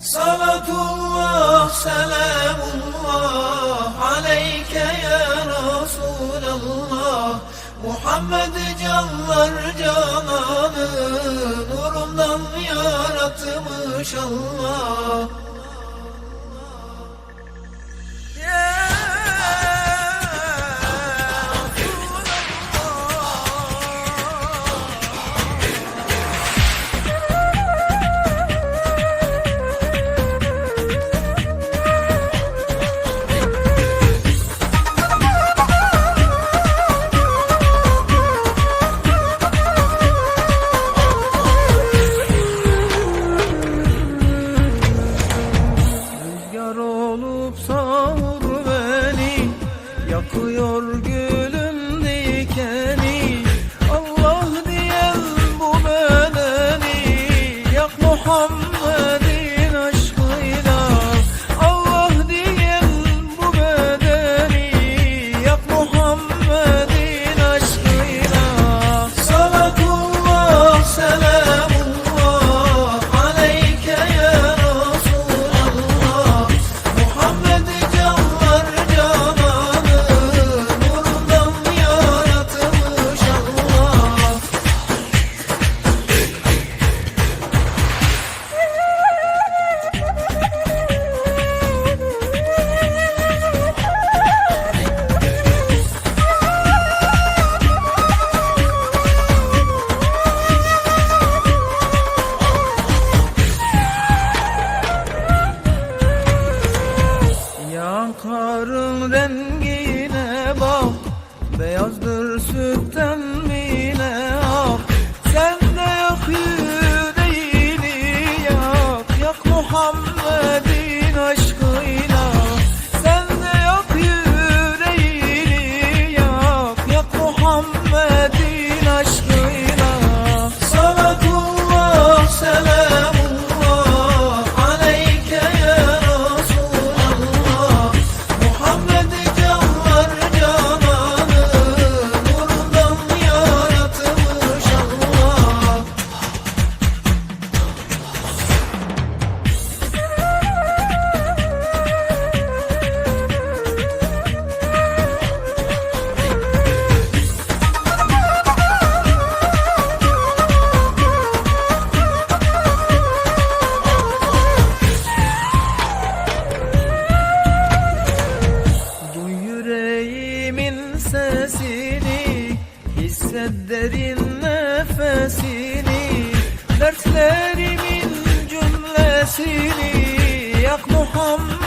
Salatullah, selamullah aleyke ya Resulallah. Muhammed canlar cananı nurundan yaratmış Allah. Karın rengine bak. Beyazdır sütten Hasretlerimin cümlesini yak Muhammed.